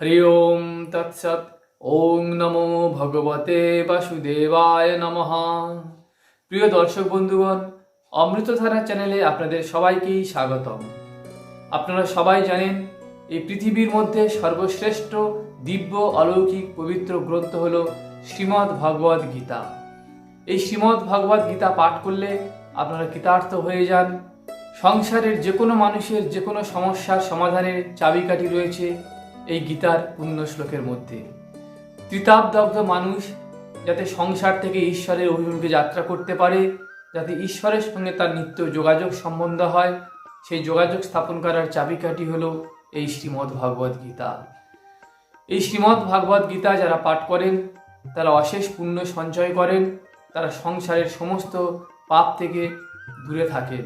হরি ওম তৎসৎ ওং নমো ভগবতে বাসুদেবায় নমঃ প্রিয় দর্শক বন্ধুগণ, অমৃতধারা চ্যানেলে আপনাদের সবাইকেই স্বাগতম। আপনারা সবাই জানেন, এই পৃথিবীর মধ্যে সর্বশ্রেষ্ঠ দিব্য অলৌকিক পবিত্র গ্রন্থ হল শ্রীমদ্ ভগবদ গীতা। এই শ্রীমদ্ ভগবদ গীতা পাঠ করলে আপনারা কৃতার্থ হয়ে যান। সংসারের যে কোনো মানুষের যে কোনো সমস্যার সমাধানের চাবিকাঠি রয়েছে। এই গীতার পুণ্য শ্লোকের মধ্যে। ত্রিতাবদগ্ধ মানুষ যাতে সংসার থেকে ঈশ্বরের অভিমুখে যাত্রা করতে পারে, যাতে ঈশ্বরের সঙ্গে তার নিত্য যোগাযোগ সম্বন্ধ হয়, সেই যোগাযোগ স্থাপন করার চাবিকাঠি হলো এই শ্রীমদ্ ভগবদ গীতা। এই শ্রীমদ্ ভাগবত গীতা যারা পাঠ করেন, তারা অশেষ পুণ্য সঞ্চয় করেন, তারা সংসারের সমস্ত পাপ থেকে দূরে থাকেন।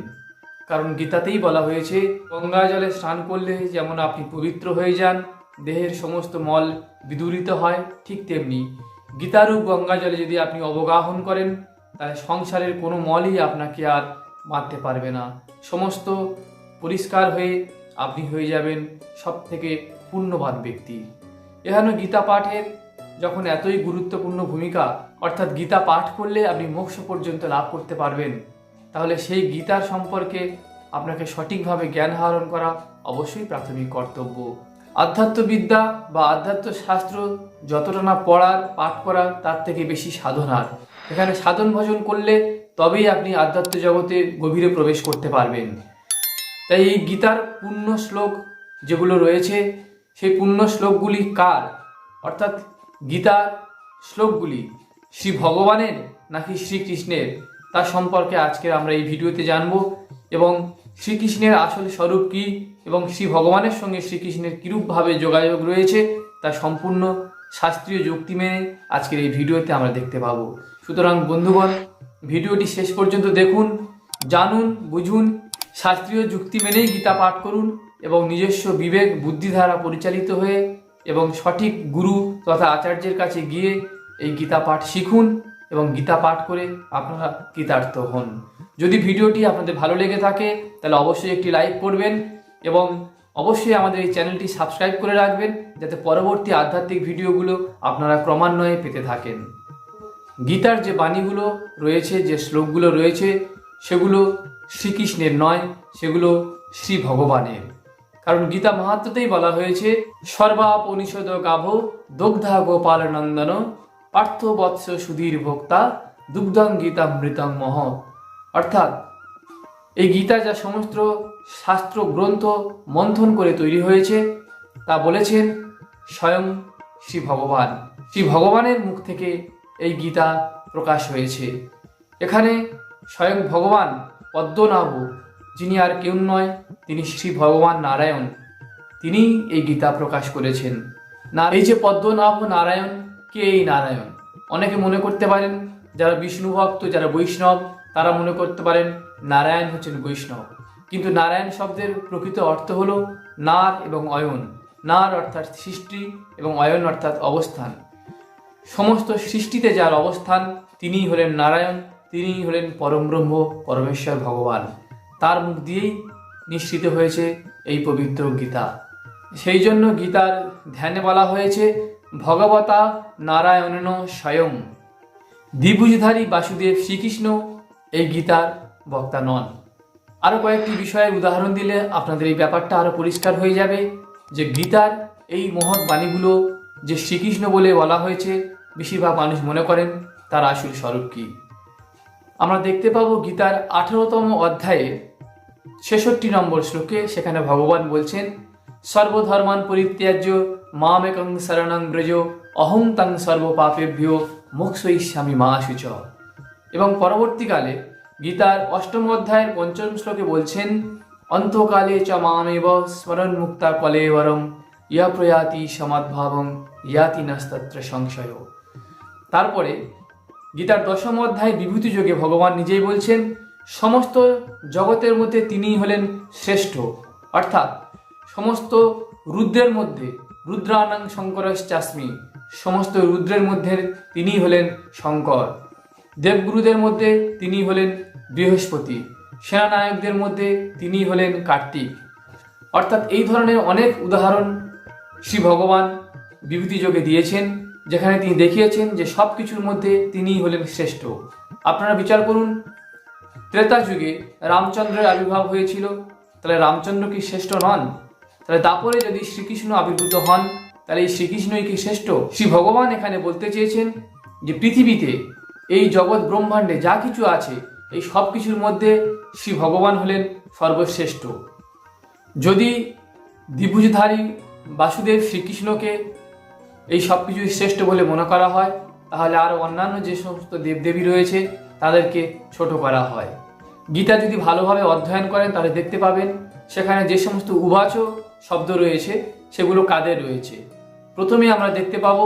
কারণ গীতাতেই বলা হয়েছে, গঙ্গা জলে স্নান করলে যেমন আপনি পবিত্র হয়ে যান দেহের সমস্ত মল বিদূরিত হয়, ঠিক তেমনি গীতারূপ গঙ্গা জলে যদি আপনি অবগাহন করেন, তাহলে সংসারের কোনো মলই আপনাকে আর মারতে পারবে না। সমস্ত পরিষ্কার হয়ে আপনি হয়ে যাবেন সব থেকে পুণ্যবান ব্যক্তি। এখানে গীতা পাঠের যখন এতই গুরুত্বপূর্ণ ভূমিকা, অর্থাৎ গীতা পাঠ করলে আপনি মোক্ষ পর্যন্ত লাভ করতে পারবেন, তাহলে সেই গীতার সম্পর্কে আপনাকে সঠিকভাবে জ্ঞান আহরণ করা অবশ্যই প্রাথমিক কর্তব্য। আধ্যাত্মবিদ্যা বা আধ্যাত্ম শাস্ত্র যতটা না পড়ার, পাঠ করা তার থেকে বেশি সাধনার এখানে সাধন ভজন করলে তবেই আপনি আধ্যাত্ম জগতে গভীরে প্রবেশ করতে পারবেন। তাই এই গীতার পূর্ণ শ্লোক যেগুলো রয়েছে, সেই পূর্ণ শ্লোকগুলি কার? অর্থাৎ গীতার শ্লোকগুলি শ্রী ভগবানের নাকি শ্রীকৃষ্ণের? তার সম্পর্কে আজকে আমরা এই ভিডিওতে জানব এবং শ্রীকৃষ্ণের আসল স্বরূপ কী? এবং শ্রী ভগবানের সঙ্গে শ্রীকৃষ্ণের কীরূপভাবে যোগাযোগ রয়েছে, তা সম্পূর্ণ শাস্ত্রীয় যুক্তি মেনে আজকের এই ভিডিওতে আমরা দেখতে পাবো। সুতরাং বন্ধুগণ, ভিডিওটি শেষ পর্যন্ত দেখুন, জানুন, বুঝুন, শাস্ত্রীয় যুক্তি মেনেই গীতা পাঠ করুন এবং নিজস্ব বিবেক বুদ্ধি দ্বারা পরিচালিত হয়ে এবং সঠিক গুরু তথা আচার্যের কাছে গিয়ে এই গীতা পাঠ শিখুন এবং গীতা পাঠ করে আপনারা কৃতার্থ হন। যদি ভিডিওটি আপনাদের ভালো লেগে থাকে, তাহলে অবশ্যই একটি লাইক করবেন এবং অবশ্যই আমাদের এই চ্যানেলটি সাবস্ক্রাইব করে রাখবেন যাতে পরবর্তী আধ্যাত্মিক ভিডিওগুলো আপনারা ক্রমান্বয়ে পেতে থাকেন। গীতার যে বাণীগুলো রয়েছে, যে শ্লোকগুলো রয়েছে, সেগুলো শ্রীকৃষ্ণের নয়, সেগুলো শ্রী ভগবানের কারণ গীতা মাহাত্মতেই বলা হয়েছে সর্বাপ অনিষদ গাভ দগ্ধা গোপাল নন্দন পার্থ বৎস সুধীর ভোক্তা দুগ্ধং গীতামৃতং মহ অর্থাৎ এই গীতা যা সমস্ত শাস্ত্র, গ্রন্থ, মন্থন করে তৈরি হয়েছে, তা বলেছেন স্বয়ং শ্রী ভগবান। শ্রী ভগবানের মুখ থেকে এই গীতা প্রকাশ হয়েছে। এখানে স্বয়ং ভগবান পদ্মনাভ, যিনি আর কেউ নয়, তিনি শ্রী ভগবান নারায়ণ। তিনি এই গীতা প্রকাশ করেছেন। না, এই যে পদ্মনাভ নারায়ণ, কে এই নারায়ণ? অনেকে মনে করতে পারেন, যারা বিষ্ণু ভক্ত যারা বৈষ্ণব, তারা মনে করতে পারেন নারায়ণ হচ্ছেন বৈষ্ণব। কিন্তু নারায়ণ শব্দের প্রকৃত অর্থ হলো নার এবং অয়ন। নার অর্থাৎ সৃষ্টি এবং অয়ন অর্থাৎ অবস্থান। সমস্ত সৃষ্টিতে যার অবস্থান, তিনিই হলেন নারায়ণ, তিনিই হলেন পরমব্রহ্ম, পরমেশ্বর ভগবান। তার মুখ দিয়েই নিশ্চিত হয়েছে এই পবিত্র গীতা। সেই জন্য গীতার ধ্যানে বলা হয়েছে, ভগবতা নারায়ণন স্বয়ং। দ্বিভুজধারী বাসুদেব শ্রীকৃষ্ণ এই গীতার বক্তা নন। আরও কয়েকটি বিষয়ের উদাহরণ দিলে আপনাদের এই ব্যাপারটা আরও পরিষ্কার হয়ে যাবে যে গীতার এই মহৎ বাণীগুলো যে শ্রীকৃষ্ণ বলে বলা হয়েছে, বেশিরভাগ মানুষ মনে করেন তার আসল স্বরূপ কী। আমরা দেখতে পাবো গীতার আঠারোতম অধ্যায়ে ছেষট্টি নম্বর শ্লোকে সেখানে ভগবান বলছেন, সর্বধর্মান পরিত্যাজ্য মামেকং শরণং ব্রজ অহং তং সর্বপাপেভ্য মোক্ষইষ্যামি মা শুচ এবং পরবর্তীকালে গীতার অষ্টম অধ্যায়ের পঞ্চম শ্লোকে বলছেন অন্তকালে চ মামেব স্মরণ মুক্তা কলেবরম, ইয়া প্রয়াতি সমাদ্ভাবং ইয়াতি নাস্তত্র সংশয়। তারপরে গীতার দশম অধ্যায় বিভূতি যোগে ভগবান নিজেই বলছেন, সমস্ত জগতের মধ্যে তিনিই হলেন শ্রেষ্ঠ। অর্থাৎ সমস্ত রুদ্রের মধ্যে, রুদ্রানাং শঙ্করশ্চাস্মি, সমস্ত রুদ্রের মধ্যে তিনিই হলেন শঙ্কর। দেবগুরুদের মধ্যে তিনি হলেন বৃহস্পতি। সেনানায়কদের মধ্যে তিনি হলেন কার্তিক। অর্থাৎ এই ধরনের অনেক উদাহরণ শ্রী ভগবান বিভূতি যোগে দিয়েছেন, যেখানে তিনি দেখিয়েছেন যে সব কিছুর মধ্যে তিনিই হলেন শ্রেষ্ঠ। আপনারা বিচার করুন, ত্রেতা যুগে রামচন্দ্রের আবির্ভাব হয়েছিল, তাহলে রামচন্দ্র কি শ্রেষ্ঠ নন? তাহলে তারপরে যদি শ্রীকৃষ্ণ আবির্ভূত হন, তাহলে এই শ্রীকৃষ্ণই কি শ্রেষ্ঠ? শ্রী ভগবান এখানে বলতে চেয়েছেন যে পৃথিবীতে এই জগৎ ব্রহ্মাণ্ডে যা কিছু আছে এই সব কিছুর মধ্যে শ্রী ভগবান হলেন সর্বশ্রেষ্ঠ। যদি দ্বিভুজধারী বাসুদেব শ্রীকৃষ্ণকে এই সব কিছুই শ্রেষ্ঠ বলে মনে করা হয়, তাহলে আরও অন্যান্য যে সমস্ত দেবদেবী রয়েছে, তাদেরকে ছোট করা হয়। গীতা যদি ভালোভাবে অধ্যয়ন করেন, তাহলে দেখতে পাবেন, সেখানে যে সমস্ত উবাচ শব্দ রয়েছে, সেগুলো কাদের রয়েছে। প্রথমে আমরা দেখতে পাবো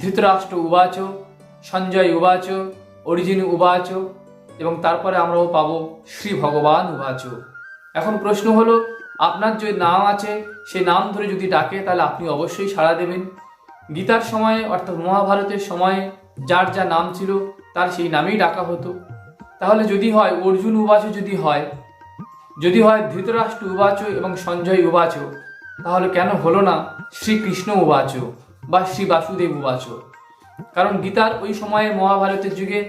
ধৃতরাষ্ট্র উবাচ, সঞ্জয় উবাচ, অরিজিন উবাচ এবং তারপরে আমরাও পাবো শ্রী ভগবান উবাচ এখন প্রশ্ন হলো, আপনার যে নাম আছে সেই নাম ধরে যদি ডাকে, তাহলে আপনি অবশ্যই সাড়া দেবেন। গীতার সময়ে, অর্থাৎ মহাভারতের সময়ে, যার যা নাম ছিল, তার সেই নামেই ডাকা হতো। তাহলে যদি হয়, অর্জুন উবাচ যদি হয় যদি হয় ধৃতরাষ্ট্র উবাচ এবং সঞ্জয় উবাচ তাহলে কেন হলো না শ্রীকৃষ্ণ উবাচ বা শ্রী বাসুদেব উবাচ কারণ গীতার ওই সময়ে মহাভারতের যুগে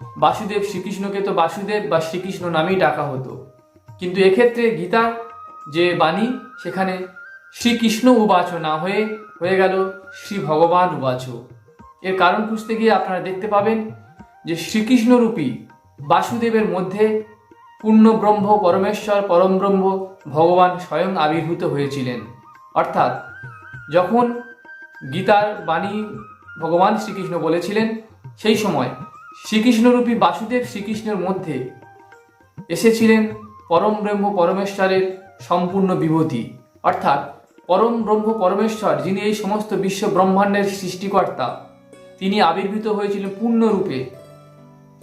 বাসুদেব শ্রীকৃষ্ণকে তো বাসুদেব বা শ্রীকৃষ্ণ নামেই ডাকা হতো। কিন্তু এক্ষেত্রে গীতার যে বাণী, সেখানে শ্রীকৃষ্ণ উবাচ না হয়ে হয়ে গেল শ্রী ভগবান উবাচ। এর কারণ খুঁজতে গিয়ে আপনারা দেখতে পাবেন যে শ্রীকৃষ্ণরূপী বাসুদেবের মধ্যে পূর্ণ ব্রহ্ম পরমেশ্বর পরম ব্রহ্ম ভগবান স্বয়ং আবির্ভূত হয়েছিলেন। অর্থাৎ যখন গীতার বাণী ভগবান শ্রীকৃষ্ণ বলেছিলেন, সেই সময় শ্রীকৃষ্ণরূপী বাসুদেব শ্রীকৃষ্ণের মধ্যে এসেছিলেন পরম ব্রহ্ম পরমেশ্বরের সম্পূর্ণ বিভূতি। অর্থাৎ পরম ব্রহ্ম পরমেশ্বর, যিনি এই সমস্ত বিশ্ব ব্রহ্মাণ্ডের সৃষ্টিকর্তা, তিনি আবির্ভূত হয়েছিলেন পূর্ণরূপে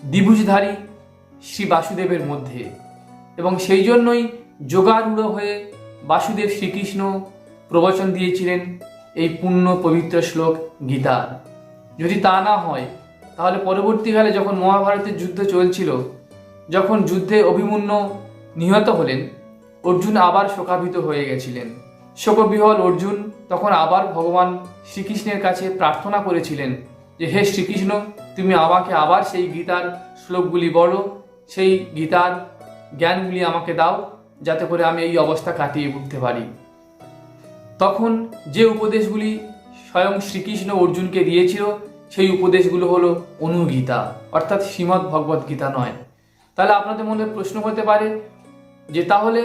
দ্বিভুজধারী শ্রী বাসুদেবের মধ্যে। এবং সেই জন্যই যোগারূঢ় হয়ে বাসুদেব শ্রীকৃষ্ণ প্রবচন দিয়েছিলেন এই পূর্ণ পবিত্র শ্লোক গীতার। যদি তা না হয় তাহলে পরবর্তীকালে যখন মহাভারতের যুদ্ধ চলছিল, যখন যুদ্ধে অভিমন্যু নিহত হলেন, অর্জুন আবার শোকাভিত হয়ে গেছিলেন। শোকবিহল অর্জুন তখন আবার ভগবান শ্রীকৃষ্ণের কাছে প্রার্থনা করেছিলেন যে, হে শ্রীকৃষ্ণ, তুমি আমাকে আবার সেই গীতার শ্লোকগুলি বলো, সেই গীতার জ্ঞানগুলি আমাকে দাও, যাতে করে আমি এই অবস্থা কাটিয়ে উঠতে পারি। তখন যে উপদেশগুলি স্বয়ং শ্রীকৃষ্ণ অর্জুনকে দিয়েছিল সেই উপদেশগুলো হলো অনুগীতা, অর্থাৎ শ্রীমদ্ ভগবত গীতা নয়। তাহলে আপনাদের মনে প্রশ্ন হতে পারে যে তাহলে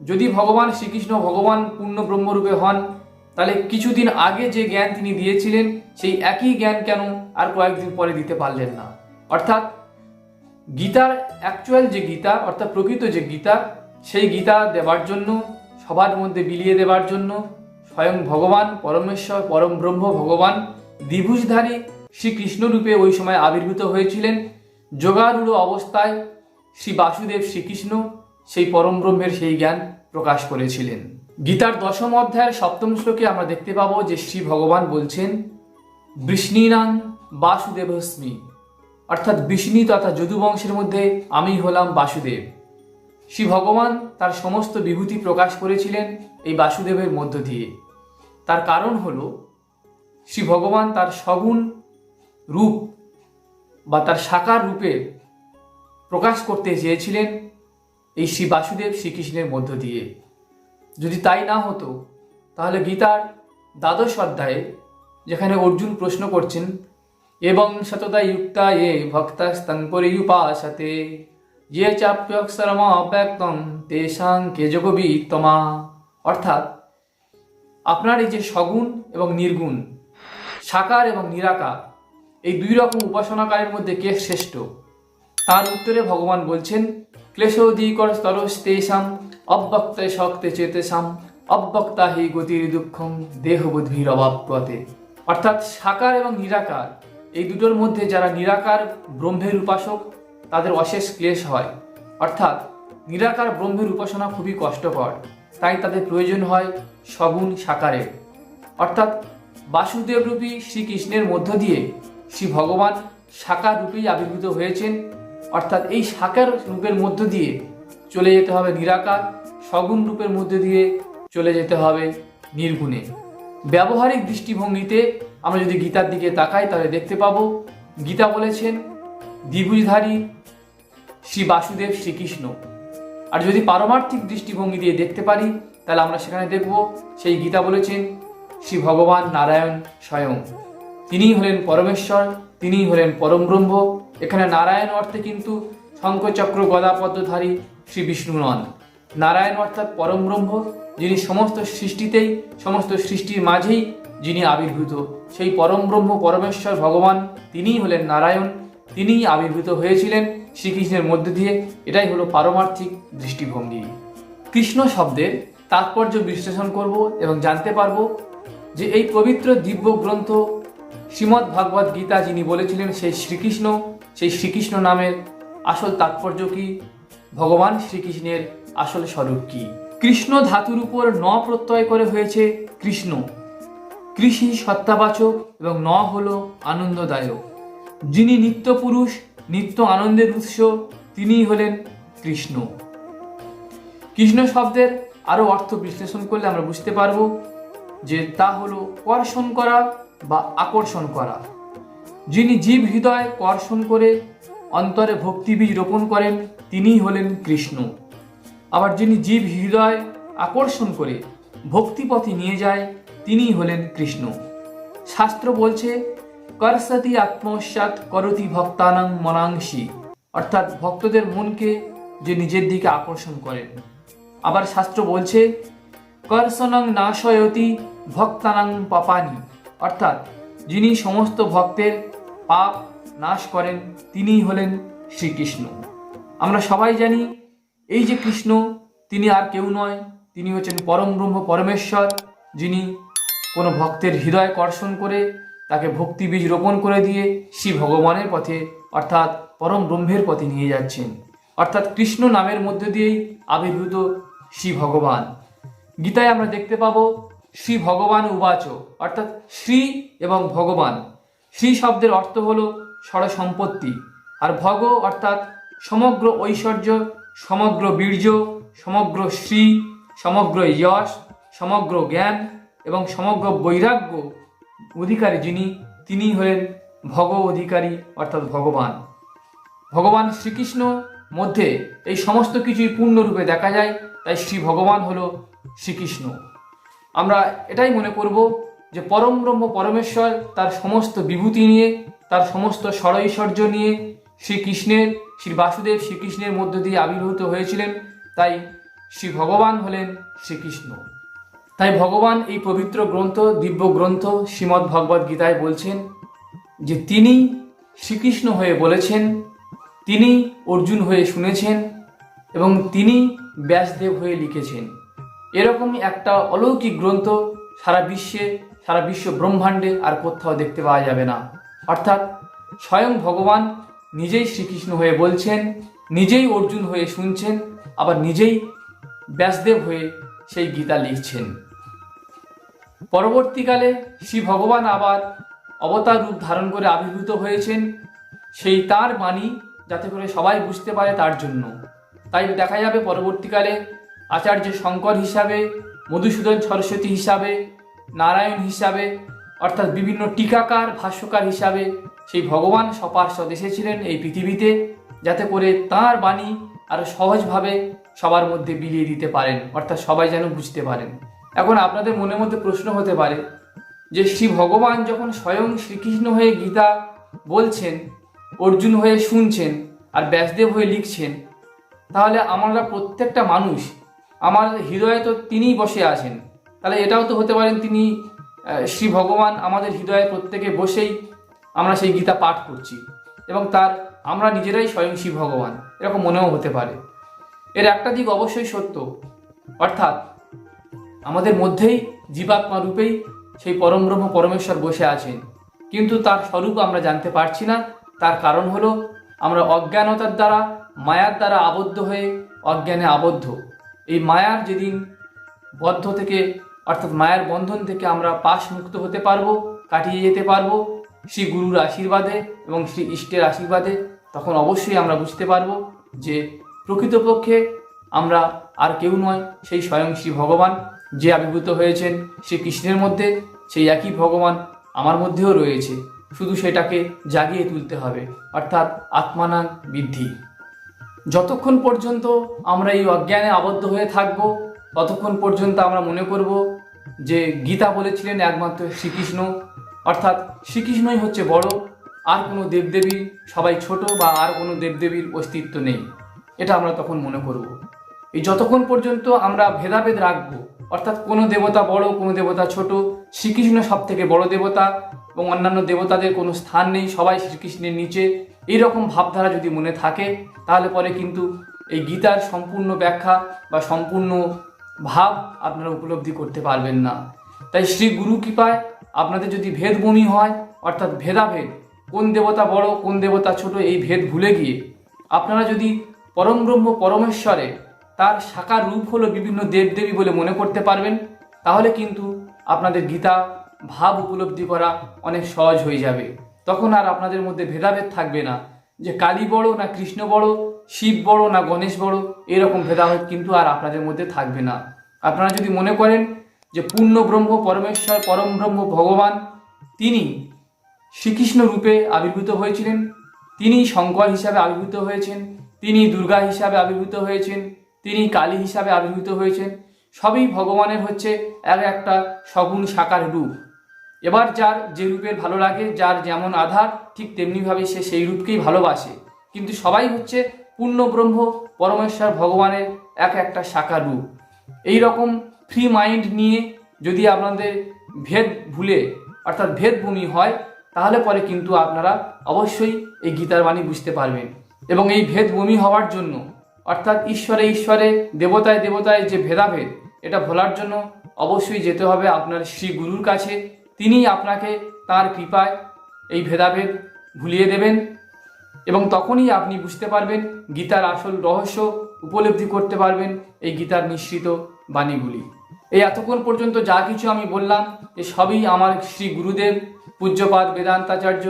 যদি ভগবান শ্রীকৃষ্ণ ভগবান পূর্ণ ব্রহ্মরূপে হন, তাহলে কিছুদিন আগে যে জ্ঞান তিনি দিয়েছিলেন, সেই একই জ্ঞান কেন আর কয়েকদিন পরে দিতে পারলেন না? অর্থাৎ গীতার অ্যাকচুয়াল যে গীতা, অর্থাৎ প্রকৃত যে গীতা, সেই গীতা দেওয়ার জন্য, সবার মধ্যে বিলিয়ে দেওয়ার জন্য, স্বয়ং ভগবান, পরমেশ্বর, পরম ব্রহ্ম ভগবান, দ্বিভুজধারী শ্রীকৃষ্ণ রূপে ওই সময় আবির্ভূত হয়েছিলেন। যোগারূঢ় অবস্থায় শ্রী বাসুদেব শ্রীকৃষ্ণ সেই পরম ব্রহ্মের সেই জ্ঞান প্রকাশ করেছিলেন। গীতার দশম অধ্যায়ের সপ্তম শ্লোকে আমরা দেখতে পাবো যে শ্রী ভগবান বলছেন, বৃষ্ণীনাং বাসুদেবস্মি। অর্থাৎ বিষ্ণু তথা যদুবংশের মধ্যে আমি হলাম বাসুদেব। শ্রী ভগবান তার সমস্ত বিভূতি প্রকাশ করেছিলেন এই বাসুদেবের মধ্য দিয়ে। তার কারণ হল, শ্রী ভগবান তার সগুণ রূপ বা তার সাকার রূপে প্রকাশ করতে চেয়েছিলেন এই শ্রী বাসুদেব শ্রীকৃষ্ণের মধ্য দিয়ে। যদি তাই না হতো, তাহলে গীতার দ্বাদশ অধ্যায়ে যেখানে অর্জুন প্রশ্ন করছেন, এবং সততা যুক্তা এ ভক্তাস্তঙ্পরিউপাসতে যে চাপ্যক্ষরমাব্যক্তম তেষাং কে যোগবিত্তমা অর্থাৎ আপনার এই যে সগুণ এবং নির্গুণ সাকার এবং নিরাকার এই দুই রকম উপাসনাকারের মধ্যে কে শ্রেষ্ঠ? তার উত্তরে ভগবান বলছেন ক্লেশোদিকর স্তরস্তেষাম অব্যক্তে শক্তে চেতেশাম, অব্যক্তা হি গতির দুঃখম দেহবুদ্ভির অভাবপতে অর্থাৎ সাকার এবং নিরাকার, এই দুটোর মধ্যে যারা নিরাকার ব্রহ্মের উপাসক, তাদের অশেষ ক্লেশ হয়। অর্থাৎ নিরাকার ব্রহ্মের উপাসনা খুবই কষ্টকর, তাই তাদের প্রয়োজন হয় সগুণ সাকারের। অর্থাৎ বাসুদেব রূপী শ্রীকৃষ্ণের মধ্য দিয়ে শ্রী ভগবান সাকার রূপেই আবির্ভূত হয়েছেন। অর্থাৎ এই শাখার রূপের মধ্য দিয়ে চলে যেতে হবে নিরাকার, সগুণ রূপের মধ্যে দিয়ে চলে যেতে হবে নির্গুণে। ব্যবহারিক দৃষ্টিভঙ্গিতে আমরা যদি গীতার দিকে তাকাই, তাহলে দেখতে পাবো, গীতা বলেছেন, দ্বিভুজধারী শ্রী বাসুদেব শ্রীকৃষ্ণ। আর যদি পারমার্থিক দৃষ্টিভঙ্গি দিয়ে দেখতে পারি, তাহলে আমরা সেখানে দেখব, সেই গীতা বলেছেন, শ্রী ভগবান নারায়ণ স্বয়ং। তিনিই হলেন পরমেশ্বর, তিনিই হলেন পরম ব্রহ্ম এখানে নারায়ণ অর্থে কিন্তু শঙ্খচক্র গদাপদ্মধারী শ্রী বিষ্ণু নন। নারায়ণ অর্থাৎ পরম ব্রহ্ম যিনি সমস্ত সৃষ্টিতেই, সমস্ত সৃষ্টির মাঝেই যিনি আবির্ভূত। সেই পরম ব্রহ্ম পরমেশ্বর, ভগবান, তিনিই হলেন নারায়ণ। তিনিই আবির্ভূত হয়েছিলেন শ্রীকৃষ্ণের মধ্য দিয়ে। এটাই হলো পারমার্থিক দৃষ্টিভঙ্গি। কৃষ্ণ শব্দের তাৎপর্য বিশ্লেষণ করব এবং জানতে পারব যে এই পবিত্র দিব্য গ্রন্থ শ্রীমদ্ ভাগবত গীতা যিনি বলেছিলেন, সেই শ্রীকৃষ্ণ সেই শ্রীকৃষ্ণ নামের আসল তাৎপর্য কি? ভগবান শ্রীকৃষ্ণের আসল স্বরূপ কি? কৃষ্ণ ধাতুর উপর ন প্রত্যয় করে হয়েছে কৃষ্ণ। কৃষি সত্তাবাচক এবং ন হল আনন্দদায়ক। যিনি নিত্য পুরুষ, নিত্য আনন্দের উৎস, তিনিই হলেন কৃষ্ণ। কৃষ্ণ শব্দের আরও অর্থ বিশ্লেষণ করলে আমরা বুঝতে পারব যে তা হলো কর্ষণ করা বা আকর্ষণ করা। যিনি জীব হৃদয় কর্ষণ করে অন্তরে ভক্তিবীজ রোপণ করেন, তিনিই হলেন কৃষ্ণ। আবার যিনি জীব হৃদয় আকর্ষণ করে ভক্তিপথে নিয়ে যায়, তিনিই হলেন কৃষ্ণ। শাস্ত্র বলছে, করসতি আত্মসাত করতি ভক্তানাং মনাংশী অর্থাৎ ভক্তদের মনকে যে নিজের দিকে আকর্ষণ করেন। আবার শাস্ত্র বলছে কর্ষণং নাশয়তি ভক্তানাং পাপানি। অর্থাৎ যিনি সমস্ত ভক্তের পাপ নাশ করেন, তিনিই হলেন শ্রীকৃষ্ণ। আমরা সবাই জানি, এই যে কৃষ্ণ, তিনি আর কেউ নয়, তিনি হচ্ছেন পরম ব্রহ্ম পরমেশ্বর, যিনি কোনো ভক্তের হৃদয় কর্ষণ করে, তাকে ভক্তি বীজ রোপণ করে দিয়ে শ্রী ভগবানের পথে, অর্থাৎ পরম ব্রহ্মের পথে নিয়ে যাচ্ছেন। অর্থাৎ কৃষ্ণ নামের মধ্য দিয়েই আবির্ভূত শ্রী ভগবান। গীতায় আমরা দেখতে পাবো শ্রী ভগবান উবাচ, অর্থাৎ শ্রী এবং ভগবান। শ্রী শব্দের অর্থ হল সম্পত্তি আর ভগ অর্থাৎ সমগ্র ঐশ্বর্য, সমগ্র বীর্য, সমগ্র শ্রী, সমগ্র যশ, সমগ্র জ্ঞান এবং সমগ্র বৈরাগ্য অধিকারী যিনি, তিনি হলেন ভগ অধিকারী, অর্থাৎ ভগবান। ভগবান শ্রীকৃষ্ণ মধ্যে এই সমস্ত কিছুই পূর্ণরূপে দেখা যায়, তাই শ্রী ভগবান হল শ্রীকৃষ্ণ। আমরা এটাই মনে করব যে পরম ব্রহ্ম পরমেশ্বর তার সমস্ত বিভূতি নিয়ে, তার সমস্ত ষড়ৈশ্বর্য নিয়ে শ্রীকৃষ্ণের, শ্রী বাসুদেব শ্রীকৃষ্ণের মধ্য দিয়ে আবির্ভূত হয়েছিলেন। তাই শ্রী ভগবান হলেন শ্রীকৃষ্ণ। তাই ভগবান এই পবিত্র গ্রন্থ, দিব্য গ্রন্থ শ্রীমদ্ ভগবদ্ গীতায় বলছেন যে তিনি শ্রীকৃষ্ণ হয়ে বলেছেন, তিনি অর্জুন হয়ে শুনেছেন এবং তিনি ব্যাসদেব হয়ে লিখেছেন। এরকমই একটা অলৌকিক গ্রন্থ সারা বিশ্বে, সারা বিশ্ব ব্রহ্মাণ্ডে আর কোথাও দেখতে পাওয়া যাবে না। অর্থাৎ স্বয়ং ভগবান নিজেই শ্রীকৃষ্ণ হয়ে বলছেন, নিজেই অর্জুন হয়ে শুনছেন, আবার নিজেই ব্যাসদেব হয়ে সেই গীতা লিখছেন। পরবর্তীকালে শ্রী ভগবান আবার অবতার রূপ ধারণ করে আবির্ভূত হয়েছেন। সেই তার বাণী যাতে করে সবাই বুঝতে পারে তার জন্য। তাই দেখা যাবে পরবর্তীকালে আচার্য শঙ্কর হিসাবে, মধুসূদন সরস্বতী হিসাবে, নারায়ণ হিসাবে, অর্থাৎ বিভিন্ন টিকাকার, ভাষ্যকার হিসাবে সেই ভগবান সপার্শ্বদ এসেছিলেন এই পৃথিবীতে যাতে করে তাঁর বাণী আরও সহজভাবে সবার মধ্যে বিলিয়ে দিতে পারেন, অর্থাৎ সবাই যেন বুঝতে পারেন। এখন আপনাদের মনের মধ্যে প্রশ্ন হতে পারে যে শ্রী ভগবান যখন স্বয়ং শ্রীকৃষ্ণ হয়ে গীতা বলছেন, অর্জুন হয়ে শুনছেন আর ব্যাসদেব হয়ে লিখছেন, তাহলে আমরা প্রত্যেকটা মানুষ আমার হৃদয়ে তো তিনিই বসে আছেন। তাহলে এটাও তো হতে পারেন তিনি শ্রী ভগবান আমাদের হৃদয়ে প্রত্যেকে বসেই আমরা সেই গীতা পাঠ করছি এবং তার আমরা নিজেরাই স্বয়ং শ্রী ভগবান, এরকম মনেও হতে পারে। এর একটা দিক অবশ্যই সত্য, অর্থাৎ আমাদের মধ্যেই জীবাত্মা রূপেই সেই পরম ব্রহ্ম পরমেশ্বর বসে আছেন। কিন্তু তার স্বরূপ আমরা জানতে পারছি না, তার কারণ হলো আমরা অজ্ঞানতার দ্বারা, মায়ার দ্বারা আবদ্ধ হয়ে অজ্ঞানে আবদ্ধ। এই মায়ার যেদিন বদ্ধ থেকে, অর্থাৎ মায়ের বন্ধন থেকে আমরা পাশ মুক্ত হতে পারব, কাটিয়ে যেতে পারব, শ্রী গুরুর আশীর্বাদে এবং শ্রী ইষ্টের আশীর্বাদে, তখন অবশ্যই আমরা বুঝতে পারব যে প্রকৃতপক্ষে আমরা আর কেউ নয়, সেই স্বয়ং শ্রী ভগবান যে আবির্ভূত হয়েছেন শ্রীকৃষ্ণের মধ্যে, সেই একই ভগবান আমার মধ্যেও রয়েছে। শুধু সেটাকে জাগিয়ে তুলতে হবে, অর্থাৎ আত্মানাং বৃদ্ধি। যতক্ষণ পর্যন্ত আমরা এই অজ্ঞানে আবদ্ধ হয়ে থাকব, ততক্ষণ পর্যন্ত আমরা মনে করব যে গীতা বলেছিলেন একমাত্র শ্রীকৃষ্ণ। অর্থাৎ শ্রীকৃষ্ণই হচ্ছে বড়, আর কোনো দেবদেবী সবাই ছোট বা আর কোনো দেবদেবীর অস্তিত্ব নেই। এটা আমরা তখন মনে করব। এই যতক্ষণ পর্যন্ত আমরা ভেদাভেদ রাখব, অর্থাৎ কোনো দেবতা বড়, কোনো দেবতা ছোট, শ্রীকৃষ্ণ সব থেকে বড় দেবতা এবং অন্যান্য দেবতাদের কোনো স্থান নেই, সবাই শ্রীকৃষ্ণের নিচে এইরকম ভাবধারা যদি মনে থাকে, তাহলে পরে কিন্তু এই গীতার সম্পূর্ণ ব্যাখ্যা বা সম্পূর্ণ ভাব আপনারা উপলব্ধি করতে পারবেন না। তাই শ্রী গুরু কৃপায় আপনাদের যদি ভেদভূমি হয়, অর্থাৎ ভেদাভেদ, কোন দেবতা বড়, কোন দেবতা ছোট, এই ভেদ ভুলে গিয়ে আপনারা যদি পরমব্রহ্ম পরমেশ্বরে তার সাকার রূপ হলো বিভিন্ন দেবদেবী বলে মনে করতে পারবেন, তাহলে কিন্তু আপনাদের গীতা, ভাব উপলব্ধি করা অনেক সহজ হয়ে যাবে। তখন আর আপনাদের মধ্যে ভেদাভেদ থাকবে না যে কালী বড় না কৃষ্ণ বড়, শিব বড় না গণেশ বড়, এরকম ভেদাভেদ কিন্তু আর আপনাদের মধ্যে থাকবে না। আপনারা যদি মনে করেন যে পূর্ণ ব্রহ্ম পরমেশ্বর, পরম ব্রহ্ম ভগবান, তিনি শ্রীকৃষ্ণ রূপে আবির্ভূত হয়েছিলেন, তিনি শঙ্কর হিসাবে আবির্ভূত হয়েছেন, তিনি দুর্গা হিসাবে আবির্ভূত হয়েছেন, তিনি কালী হিসাবে আবির্ভূত হয়েছেন, সবই ভগবানের হচ্ছে এক একটা সগুণ সাকার রূপ। এবার যার যে রূপের ভালো লাগে, যার যেমন আধার, ঠিক তেমনিভাবে সে সেই রূপকেই ভালোবাসে। কিন্তু সবাই হচ্ছে পূর্ণ ব্রহ্ম পরমেশ্বর ভগবানের এক একটা সাকার রূপ। এই রকম ফ্রি মাইন্ড নিয়ে যদি আপনাদের ভেদ ভুলে, অর্থাৎ ভেদভূমি হয়, তাহলে পরে কিন্তু আপনারা অবশ্যই এই গীতার বাণী বুঝতে পারবেন। এবং এই ভেদভূমি হওয়ার জন্য, অর্থাৎ ঈশ্বরে ঈশ্বরে, দেবতায় দেবতায় যে ভেদাভেদ, এটা ভোলার জন্য অবশ্যই যেতে হবে আপনার শ্রী গুরুর কাছে তিনিই আপনাকে তার কৃপায় এই ভেদাভেদ ভুলিয়ে দেবেন এবং তখনই আপনি বুঝতে পারবেন গীতার আসল রহস্য উপলব্ধি করতে পারবেন এই গীতার নিঃসৃত বাণীগুলি। এই এতক্ষণ পর্যন্ত যা কিছু আমি বললাম, এ সবই আমার শ্রী গুরুদেব পূজ্যপাদ বেদান্তাচার্য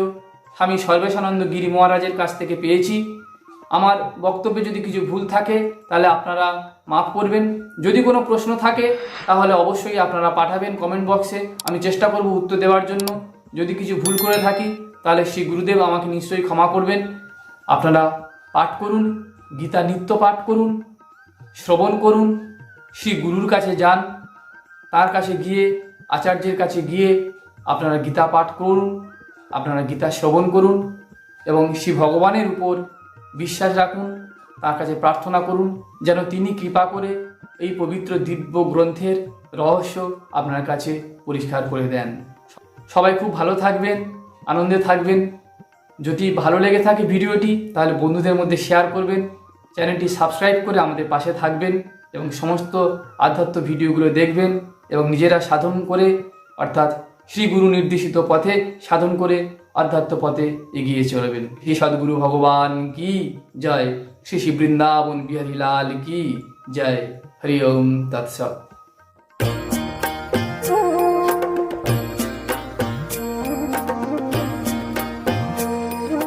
স্বামী সর্বেশানন্দ গিরি মহারাজের কাছ থেকে পেয়েছি। আমার বক্তব্যে যদি কিছু ভুল থাকে, তাহলে আপনারা মাফ করবেন। যদি কোনো প্রশ্ন থাকে, তাহলে অবশ্যই আপনারা পাঠাবেন কমেন্ট বক্সে আমি চেষ্টা করব উত্তর দেওয়ার জন্য। যদি কিছু ভুল করে থাকি, তাহলে শ্রী গুরুদেব আমাকে নিশ্চয়ই ক্ষমা করবেন। আপনারা পাঠ করুন, গীতা নিত্য পাঠ করুন, শ্রবণ করুন, শ্রী গুরুর কাছে যান, তার কাছে গিয়ে, আচার্যের কাছে গিয়ে আপনারা গীতা পাঠ করুন, আপনারা গীতা শ্রবণ করুন এবং শ্রী ভগবানের উপর বিশ্বাস রাখুন, তার কাছে প্রার্থনা করুন, যেন তিনি কৃপা করে এই পবিত্র দিব্য গ্রন্থের রহস্য আপনার কাছে পরিষ্কার করে দেন। সবাই খুব ভালো থাকবেন, আনন্দে থাকবেন। যদি ভালো লেগে থাকে ভিডিওটি, তাহলে বন্ধুদের মধ্যে শেয়ার করবেন, চ্যানেলটি সাবস্ক্রাইব করে আমাদের পাশে থাকবেন এবং সমস্ত আধ্যাত্ম ভিডিওগুলো দেখবেন এবং নিজেরা সাধন করে, অর্থাৎ শ্রী গুরু নির্দেশিত পথে সাধন করে আধ্যাত্ম পথে এগিয়ে চলবেন। শ্রী সদ্গুরু ভগবান, কি জয়? শ্রী শ্রী বৃন্দাবন বিহারী লাল, কি জয়? হরি ওম, তৎসৎ।